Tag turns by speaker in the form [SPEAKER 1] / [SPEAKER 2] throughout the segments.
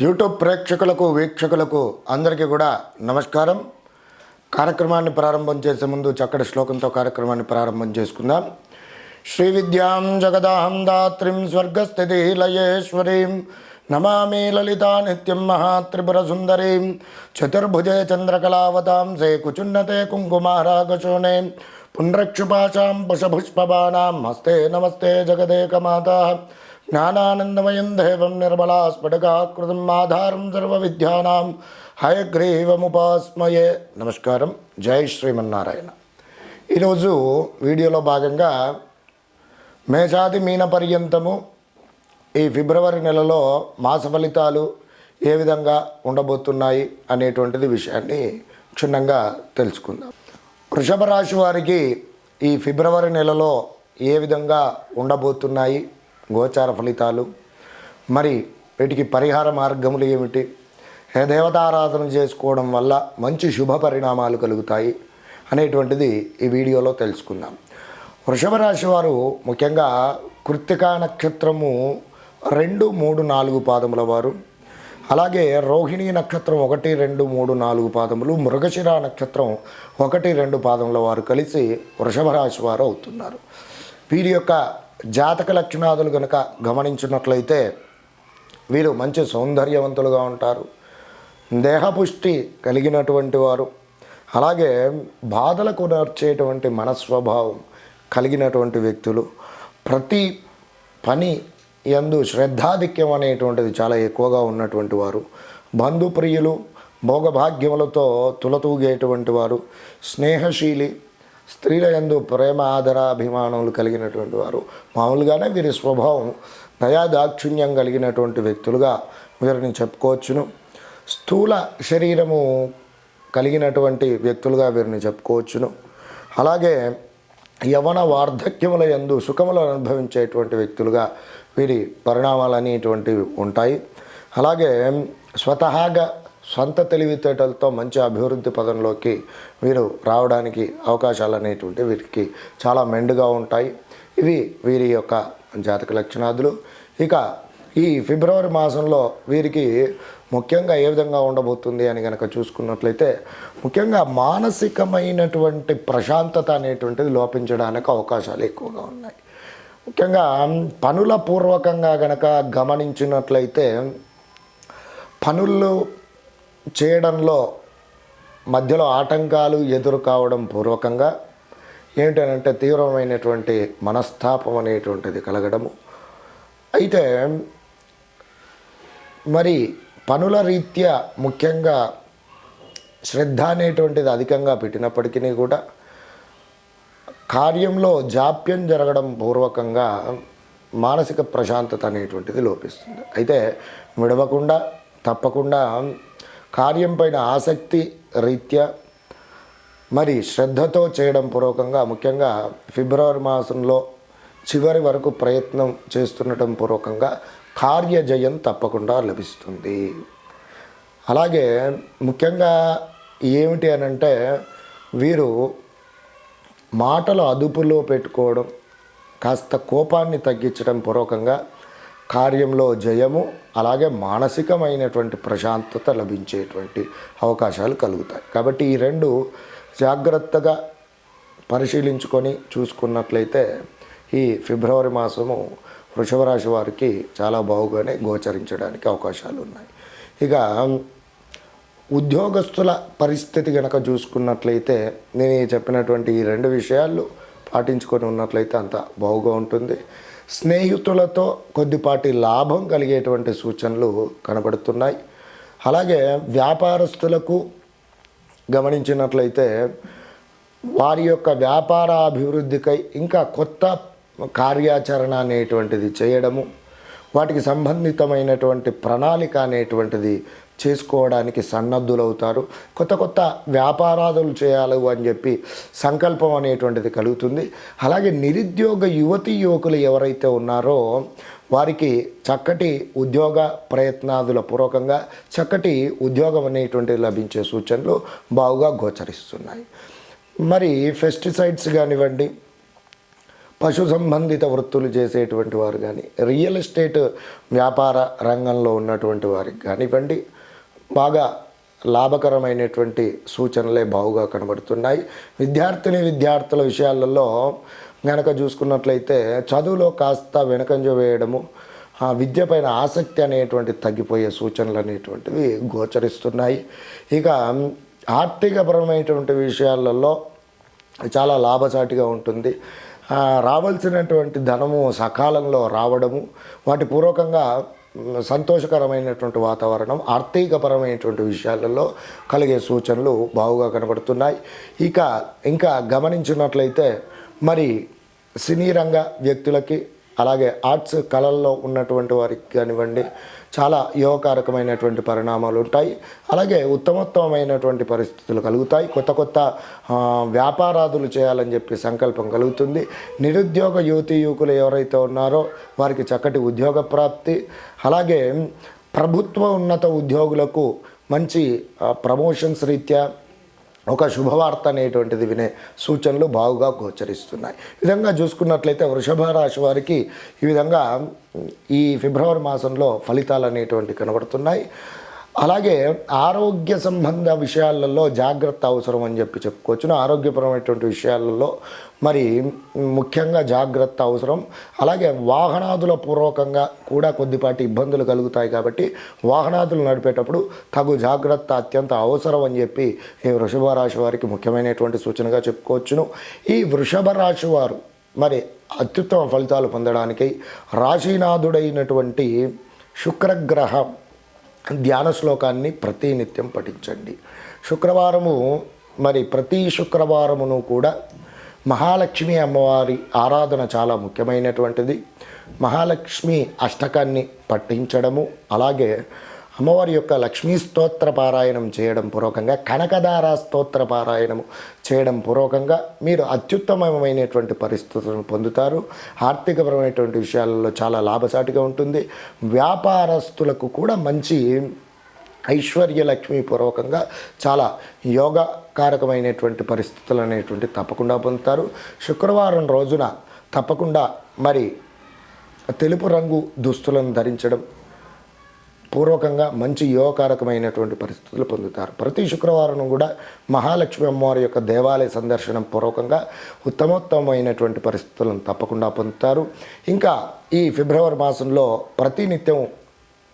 [SPEAKER 1] YouTube ప్రేక్షకులకు వీక్షకులకు అందరికీ కూడా నమస్కారం. కార్యక్రమాన్ని ప్రారంభం చేసే ముందు చక్కటి శ్లోకంతో కార్యక్రమాన్ని ప్రారంభం చేసుకుందాం. శ్రీ విద్యాం జగదాహం దాత్రిం స్వర్గస్థితి లయేశ్వరీం నమామి లలితా నిత్యం మహాత్రిపుర సుందరీం. చతుర్భుజే చంద్రకళావతాం సే కుచున్నతే కుంకుమారాగశోనే. పుండ్రక్షుపాశాం పుషపుష్పబాణాం హస్తే నమస్తే జగదేకమాత. జ్ఞానానందమయం దేవం నిర్మలా స్ఫటికాకృతం ఆధారం సర్వవిద్యానాం హయగ్రీవముపాస్మయే. నమస్కారం. జై శ్రీమన్నారాయణ. ఈరోజు వీడియోలో భాగంగా మేషాది మీన పర్యంతము ఈ ఫిబ్రవరి నెలలో మాస ఫలితాలు ఏ విధంగా ఉండబోతున్నాయి అనేటువంటిది విషయాన్ని క్షుణ్ణంగా తెలుసుకుందాం. వృషభ రాశి వారికి ఈ ఫిబ్రవరి నెలలో ఏ విధంగా ఉండబోతున్నాయి? గోచార ఫలితాలు. మరి వీటికి పరిహార మార్గములు ఏమిటి? దేవతారాధన చేసుకోవడం వల్ల మంచి శుభ పరిణామాలు కలుగుతాయి అనేటువంటిది ఈ వీడియోలో తెలుసుకుందాం. వృషభ రాశి వారు ముఖ్యంగా కృత్తికా నక్షత్రము రెండు మూడు నాలుగు పాదముల వారు. అలాగే రోహిణి నక్షత్రం ఒకటి రెండు మూడు నాలుగు పాదములు మృగశిర నక్షత్రం ఒకటి రెండు పాదముల వారు కలిసి వృషభ రాశి వారు అవుతున్నారు. వీరి యొక్క జాతక లక్షణాదులు కనుక గమనించినట్లయితే వీరు మంచి సౌందర్యవంతులుగా ఉంటారు. దేహపుష్టి కలిగినటువంటి వారు. అలాగే బాధలకు నర్చేటువంటి మనస్వభావం కలిగినటువంటి వ్యక్తులు. ప్రతి పని యందు శ్రద్ధాధిక్యం అనేటువంటిది చాలా ఎక్కువగా ఉన్నటువంటి వారు. బంధుప్రియులు భోగభాగ్యములతో తులతూగేటువంటి వారు. స్నేహశీలి స్త్రీల యందు ప్రేమ ఆదర అభిమానములు కలిగినటువంటి వారు. మామూలుగానే వీరి స్వభావం దయాదాక్షిణ్యం కలిగినటువంటి వ్యక్తులుగా వీరిని చెప్పుకోవచ్చును. స్థూల శరీరము కలిగినటువంటి వ్యక్తులుగా వీరిని చెప్పుకోవచ్చును. అలాగే యవన వార్ధక్యముల యందు సుఖములను అనుభవించేటువంటి వ్యక్తులుగా వీరి పరిణామాలు అనేటువంటివి ఉంటాయి. అలాగే స్వతహాగా సొంత తెలివితేటలతో మంచి అభివృద్ధి పదంలోకి వీరు రావడానికి అవకాశాలు అనేటువంటి వీరికి చాలా మెండుగా ఉంటాయి. ఇవి వీరి యొక్క జాతక లక్షణాదులు. ఇక ఈ ఫిబ్రవరి మాసంలో వీరికి ముఖ్యంగా ఏ విధంగా ఉండబోతుంది అని కనుక చూసుకున్నట్లయితే ముఖ్యంగా మానసికమైనటువంటి ప్రశాంతత అనేటువంటిది లోపించడానికి అవకాశాలు ఎక్కువగా ఉన్నాయి. ముఖ్యంగా పనుల పూర్వకంగా గనక గమనించినట్లయితే పనులు చేయడంలో మధ్యలో ఆటంకాలు ఎదురు కావడం పూర్వకంగా ఏమిటనంటే తీవ్రమైనటువంటి మనస్తాపం అనేటువంటిది కలగడము. అయితే మరి పనుల రీత్యా ముఖ్యంగా శ్రద్ధ అనేటువంటిది అధికంగా పెట్టినప్పటికీ కూడా కార్యంలో జాప్యం జరగడం పూర్వకంగా మానసిక ప్రశాంతత అనేటువంటిది లోపిస్తుంది. అయితే విడవకుండా తప్పకుండా కార్యం పైన ఆసక్తి రీత్యా మరి శ్రద్ధతో చేయడం పూర్వకంగా ముఖ్యంగా ఫిబ్రవరి మాసంలో చివరి వరకు ప్రయత్నం చేస్తుండటం పూర్వకంగా కార్యజయం తప్పకుండా లభిస్తుంది. అలాగే ముఖ్యంగా ఏమిటి అని అంటే వీరు మాటలు అదుపులో పెట్టుకోవడం కాస్త కోపాన్ని తగ్గించడం పూర్వకంగా కార్యంలో జయము అలాగే మానసికమైనటువంటి ప్రశాంతత లభించేటువంటి అవకాశాలు కలుగుతాయి. కాబట్టి ఈ రెండు జాగ్రత్తగా పరిశీలించుకొని చూసుకున్నట్లయితే ఈ ఫిబ్రవరి మాసము వృషభరాశి వారికి చాలా బాగుగానే గోచరించడానికి అవకాశాలు ఉన్నాయి. ఇక ఉద్యోగస్తుల పరిస్థితి కనుక చూసుకున్నట్లయితే నేను చెప్పినటువంటి ఈ రెండు విషయాలు పాటించుకొని ఉన్నట్లయితే అంత బాగుగా ఉంటుంది. స్నేహితులతో కొద్దిపాటి లాభం కలిగేటువంటి సూచనలు కనబడుతున్నాయి. అలాగే వ్యాపారస్తులకు గమనించినట్లయితే వారి యొక్క వ్యాపార అభివృద్ధికై ఇంకా కొత్త కార్యాచరణ అనేటువంటిది చేయడము వాటికి సంబంధితమైనటువంటి ప్రణాళిక అనేటువంటిది చేసుకోవడానికి సన్నద్ధులవుతారు. కొత్త కొత్త వ్యాపారాదులు చేయాలి అని చెప్పి సంకల్పం అనేటువంటిది కలుగుతుంది. అలాగే నిరుద్యోగ యువతి యువకులు ఎవరైతే ఉన్నారో వారికి చక్కటి ఉద్యోగ ప్రయత్నాదుల పూర్వకంగా చక్కటి ఉద్యోగం అనేటువంటిది లభించే సూచనలు బాగుగా గోచరిస్తున్నాయి. మరి పెస్టిసైడ్స్ కానివ్వండి పశు సంబంధిత వృత్తులు చేసేటువంటి వారు కానీ రియల్ ఎస్టేట్ వ్యాపార రంగంలో ఉన్నటువంటి వారికి కానివ్వండి బాగా లాభకరమైనటువంటి సూచనలే బాగుగా కనబడుతున్నాయి. విద్యార్థిని విద్యార్థుల విషయాలలో గనక చూసుకున్నట్లయితే చదువులో కాస్త వెనకంజ వేయడము ఆ విద్య పైన ఆసక్తి అనేటువంటి తగ్గిపోయే సూచనలు అనేటువంటివి గోచరిస్తున్నాయి. ఇక ఆర్థికపరమైనటువంటి విషయాలలో చాలా లాభసాటిగా ఉంటుంది. రావాల్సినటువంటి ధనము సకాలంలో రావడము వాటి పూర్వకంగా సంతోషకరమైనటువంటి వాతావరణం ఆర్థికపరమైనటువంటి విషయాలలో కలిగే సూచనలు బాగుగా కనబడుతున్నాయి. ఇక ఇంకా గమనించినట్లయితే మరి సినీ రంగ వ్యక్తులకి అలాగే ఆర్ట్స్ కళల్లో ఉన్నటువంటి వారికి కానివ్వండి చాలా యోగకారకమైనటువంటి పరిణామాలు ఉంటాయి. అలాగే ఉత్తమోత్తమైనటువంటి పరిస్థితులు కలుగుతాయి. కొత్త కొత్త వ్యాపారాదులు చేయాలని చెప్పి సంకల్పం కలుగుతుంది. నిరుద్యోగ యువతి యువకులు ఎవరైతే ఉన్నారో వారికి చక్కటి ఉద్యోగ ప్రాప్తి. అలాగే ప్రభుత్వ ఉన్నత ఉద్యోగులకు మంచి ప్రమోషన్స్ రీత్యా ఒక శుభవార్త అనేటువంటిది వినే సూచనలు బాగుగా గోచరిస్తున్నాయి. ఈ విధంగా చూసుకున్నట్లయితే వృషభ రాశి వారికి ఈ విధంగా ఈ ఫిబ్రవరి మాసంలో ఫలితాలు అనేటువంటి కనబడుతున్నాయి. అలాగే ఆరోగ్య సంబంధ విషయాలలో జాగ్రత్త అవసరం అని చెప్పి చెప్పుకోవచ్చును. ఆరోగ్యపరమైనటువంటి విషయాలలో మరి ముఖ్యంగా జాగ్రత్త అవసరం. అలాగే వాహనాదుల పూర్వకంగా కూడా కొద్దిపాటి ఇబ్బందులు కలుగుతాయి కాబట్టి వాహనాదులు నడిపేటప్పుడు తగు జాగ్రత్త అత్యంత అవసరం అని చెప్పి ఈ వృషభ రాశి వారికి ముఖ్యమైనటువంటి సూచనగా చెప్పుకోవచ్చును. ఈ వృషభ రాశి వారు మరి అత్యుత్తమ ఫలితాలు పొందడానికి రాశీనాథుడైనటువంటి శుక్రగ్రహం ధ్యాన శ్లోకాన్ని ప్రతినిత్యం పఠించండి. శుక్రవారము మరి ప్రతి శుక్రవారమును కూడా మహాలక్ష్మి అమ్మవారి ఆరాధన చాలా ముఖ్యమైనటువంటిది. మహాలక్ష్మి అష్టకాన్ని పఠించడము అలాగే అమ్మవారి యొక్క లక్ష్మీ స్తోత్ర పారాయణం చేయడం పూర్వకంగా కనకదార స్తోత్ర పారాయణము చేయడం పూర్వకంగా మీరు అత్యుత్తమమైనటువంటి పరిస్థితులను పొందుతారు. ఆర్థికపరమైనటువంటి విషయాలలో చాలా లాభసాటిగా ఉంటుంది. వ్యాపారస్తులకు కూడా మంచి ఐశ్వర్య లక్ష్మి పూర్వకంగా చాలా యోగకారకమైనటువంటి పరిస్థితులు అనేటువంటి తప్పకుండా పొందుతారు. శుక్రవారం రోజున తప్పకుండా మరి తెలుపు రంగు దుస్తులను ధరించడం పూర్వకంగా మంచి యోగకారకమైనటువంటి పరిస్థితులు పొందుతారు. ప్రతి శుక్రవారం కూడా మహాలక్ష్మి అమ్మవారి యొక్క దేవాలయ సందర్శనం పూర్వకంగా ఉత్తమోత్తమైనటువంటి పరిస్థితులను తప్పకుండా పొందుతారు. ఇంకా ఈ ఫిబ్రవరి మాసంలో ప్రతినిత్యం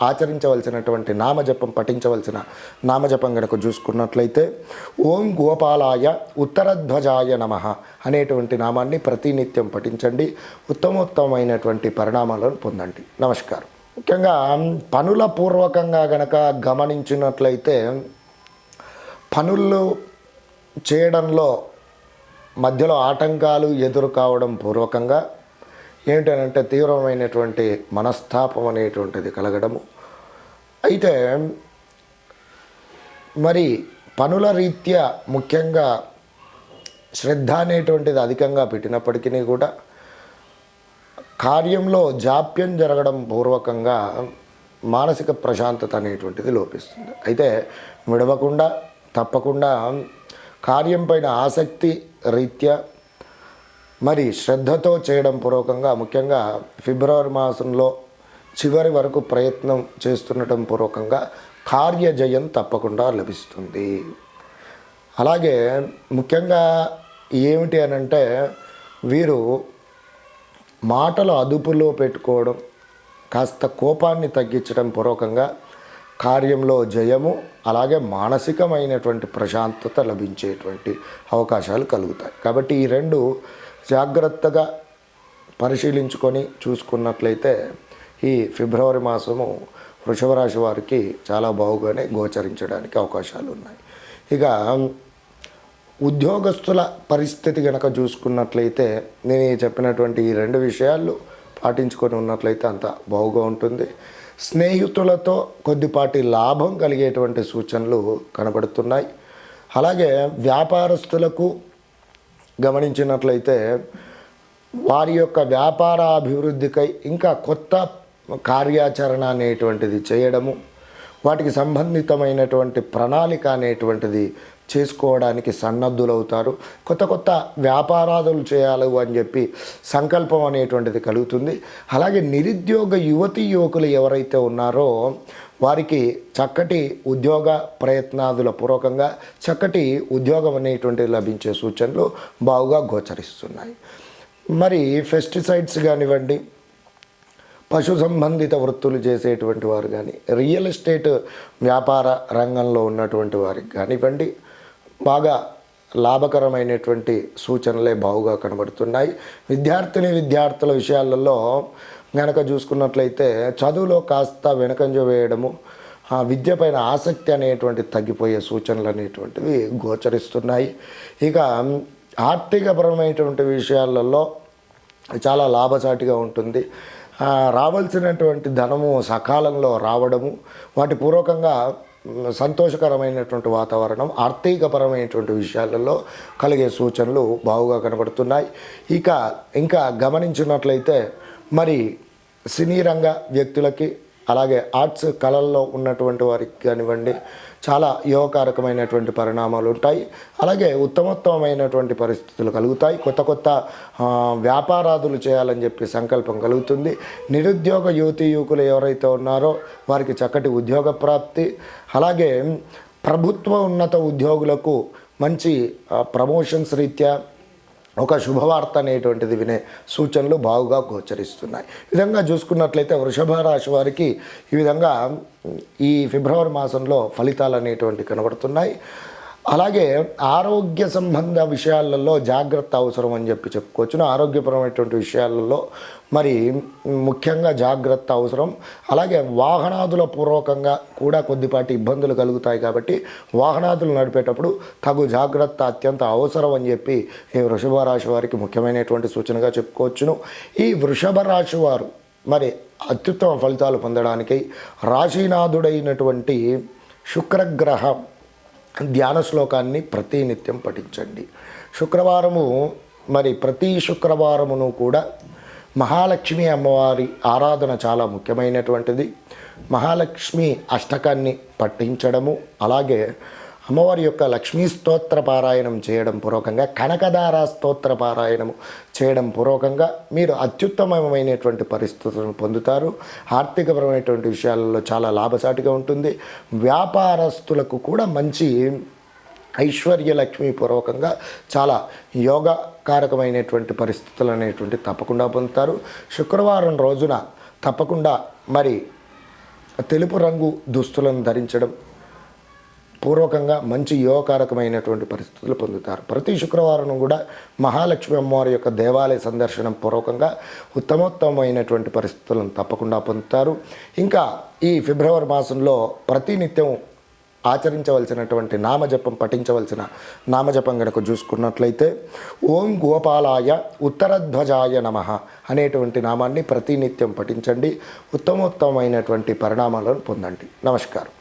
[SPEAKER 1] ఆచరించవలసినటువంటి నామజపం పఠించవలసిన నామజపం కనుక చూసుకున్నట్లయితే ఓం గోపాలాయ ఉత్తరధ్వజాయ నమ అనేటువంటి నామాన్ని ప్రతినిత్యం పఠించండి. ఉత్తమోత్తమైనటువంటి పరిణామాలను పొందండి. నమస్కారం. ముఖ్యంగా పనుల పూర్వకంగా గనక గమనించినట్లయితే పనులు చేయడంలో మధ్యలో ఆటంకాలు ఎదురు కావడం పూర్వకంగా ఏమిటనంటే తీవ్రమైనటువంటి మనస్తాపం అనేటువంటిది కలగడము. అయితే మరి పనుల రీత్యా ముఖ్యంగా శ్రద్ధ అనేటువంటిది అధికంగా పెట్టినప్పటికీ కూడా కార్యంలో జాప్యం జరగడం పూర్వకంగా మానసిక ప్రశాంతత అనేటువంటిది లోపిస్తుంది. అయితే విడవకుండా తప్పకుండా కార్యం పైన ఆసక్తి రీత్యా మరి శ్రద్ధతో చేయడం పూర్వకంగా ముఖ్యంగా ఫిబ్రవరి మాసంలో చివరి వరకు ప్రయత్నం చేస్తుండటం పూర్వకంగా కార్యజయం తప్పకుండా లభిస్తుంది. అలాగే ముఖ్యంగా ఏమిటి అని అంటే వీరు మాటలు అదుపులో పెట్టుకోవడం కాస్త కోపాన్ని తగ్గించడం పూర్వకంగా కార్యంలో జయము అలాగే మానసికమైనటువంటి ప్రశాంతత లభించేటువంటి అవకాశాలు కలుగుతాయి. కాబట్టి ఈ రెండు జాగ్రత్తగా పరిశీలించుకొని చూసుకున్నట్లయితే ఈ ఫిబ్రవరి మాసము వృషభ రాశి వారికి చాలా బాగుగానే గోచరించడానికి అవకాశాలు ఉన్నాయి. ఇక ఉద్యోగస్తుల పరిస్థితి కనుక చూసుకున్నట్లయితే నేను చెప్పినటువంటి ఈ రెండు విషయాలు పాటించుకొని ఉన్నట్లయితే అంత బాగుగా ఉంటుంది. స్నేహితులతో కొద్దిపాటి లాభం కలిగేటువంటి సూచనలు కనబడుతున్నాయి. అలాగే వ్యాపారస్తులకు గమనించినట్లయితే వారి యొక్క వ్యాపార అభివృద్ధికై ఇంకా కొత్త కార్యాచరణ అనేటువంటిది చేయడము వాటికి సంబంధితమైనటువంటి ప్రణాళిక అనేటువంటిది చేసుకోవడానికి సన్నద్ధులవుతారు. కొత్త కొత్త వ్యాపారాదులు చేయాలి అని చెప్పి సంకల్పం అనేటువంటిది కలుగుతుంది. అలాగే నిరుద్యోగ యువతి యువకులు ఎవరైతే ఉన్నారో వారికి చక్కటి ఉద్యోగ ప్రయత్నాదుల పూర్వకంగా చక్కటి ఉద్యోగం అనేటువంటిది లభించే సూచనలు బాగుగా గోచరిస్తున్నాయి. మరి పెస్టిసైడ్స్ కానివ్వండి పశు సంబంధిత వృత్తులు చేసేటువంటి వారు కానీ రియల్ ఎస్టేట్ వ్యాపార రంగంలో ఉన్నటువంటి వారికి కానివ్వండి బాగా లాభకరమైనటువంటి సూచనలే బాగుగా కనబడుతున్నాయి. విద్యార్థిని విద్యార్థుల విషయాలలో గనక చూసుకున్నట్లయితే చదువులో కాస్త వెనకంజ వేయడము ఆ విద్య పైన ఆసక్తి అనేటువంటి తగ్గిపోయే సూచనలు అనేటువంటివి గోచరిస్తున్నాయి. ఇక ఆర్థికపరమైనటువంటి విషయాలలో చాలా లాభసాటిగా ఉంటుంది. రావాల్సినటువంటి ధనము సకాలంలో రావడము వాటి పూర్వకంగా సంతోషకరమైనటువంటి వాతావరణం ఆర్థికపరమైనటువంటి విషయాలలో కలిగే సూచనలు బాగుగా కనబడుతున్నాయి. ఇక ఇంకా గమనించినట్లయితే మరి సినీ రంగ వ్యక్తులకి అలాగే ఆర్ట్స్ కళల్లో ఉన్నటువంటి వారికి కానివ్వండి చాలా యోగకారకమైనటువంటి పరిణామాలు ఉంటాయి. అలాగే ఉత్తమోత్తమైనటువంటి పరిస్థితులు కలుగుతాయి. కొత్త కొత్త వ్యాపారాదులు చేయాలని చెప్పి సంకల్పం కలుగుతుంది. నిరుద్యోగ యువతి యువకులు ఎవరైతే ఉన్నారో వారికి చక్కటి ఉద్యోగ ప్రాప్తి. అలాగే ప్రభుత్వ ఉన్నత ఉద్యోగులకు మంచి ప్రమోషన్స్ రీత్యా ఒక శుభవార్త అనేటువంటిది వినే సూచనలు బాగుగా గోచరిస్తున్నాయి. విధంగా చూసుకున్నట్లయితే వృషభ రాశి వారికి ఈ విధంగా ఈ ఫిబ్రవరి మాసంలో ఫలితాలు అనేటువంటి కనబడుతున్నాయి. అలాగే ఆరోగ్య సంబంధ విషయాలలో జాగ్రత్త అవసరం అని చెప్పి చెప్పుకోవచ్చును. ఆరోగ్యపరమైనటువంటి విషయాలలో మరి ముఖ్యంగా జాగ్రత్త అవసరం. అలాగే వాహనాదుల పూర్వకంగా కూడా కొద్దిపాటి ఇబ్బందులు కలుగుతాయి కాబట్టి వాహనాదులు నడిపేటప్పుడు తగు జాగ్రత్త అత్యంత అవసరం అని చెప్పి ఈ వృషభ రాశి వారికి ముఖ్యమైనటువంటి సూచనగా చెప్పుకోవచ్చును. ఈ వృషభ రాశి వారు మరి అత్యుత్తమ ఫలితాలు పొందడానికి రాశీనాథుడైనటువంటి శుక్రగ్రహం ధ్యాన శ్లోకాన్ని ప్రతినిత్యం పఠించండి. శుక్రవారము మరి ప్రతి శుక్రవారమును కూడా మహాలక్ష్మి అమ్మవారి ఆరాధన చాలా ముఖ్యమైనటువంటిది. మహాలక్ష్మి అష్టకాన్ని పఠించడము అలాగే అమ్మవారి యొక్క లక్ష్మీ స్తోత్ర పారాయణం చేయడం పూర్వకంగా కనకదార స్తోత్ర పారాయణం చేయడం పూర్వకంగా మీరు అత్యుత్తమమైనటువంటి పరిస్థితులను పొందుతారు. ఆర్థికపరమైనటువంటి విషయాలలో చాలా లాభసాటిగా ఉంటుంది. వ్యాపారస్తులకు కూడా మంచి ఐశ్వర్య లక్ష్మీ పూర్వకంగా చాలా యోగకారకమైనటువంటి పరిస్థితులు అనేటువంటి తప్పకుండా పొందుతారు. శుక్రవారం రోజున తప్పకుండా మరి తెలుపు రంగు దుస్తులను ధరించడం పూర్వకంగా మంచి యోగకారకమైనటువంటి పరిస్థితులు పొందుతారు. ప్రతి శుక్రవారం కూడా మహాలక్ష్మి అమ్మవారి యొక్క దేవాలయ సందర్శనం పూర్వకంగా ఉత్తమోత్తమైనటువంటి పరిస్థితులను తప్పకుండా పొందుతారు. ఇంకా ఈ ఫిబ్రవరి మాసంలో ప్రతినిత్యం ఆచరించవలసినటువంటి నామజపం పఠించవలసిన నామజపం కనుక చూసుకున్నట్లయితే ఓం గోపాలాయ ఉత్తరధ్వజాయ నమ అనేటువంటి నామాన్ని ప్రతినిత్యం పఠించండి. ఉత్తమోత్తమైనటువంటి పరిణామాలను పొందండి. నమస్కారం.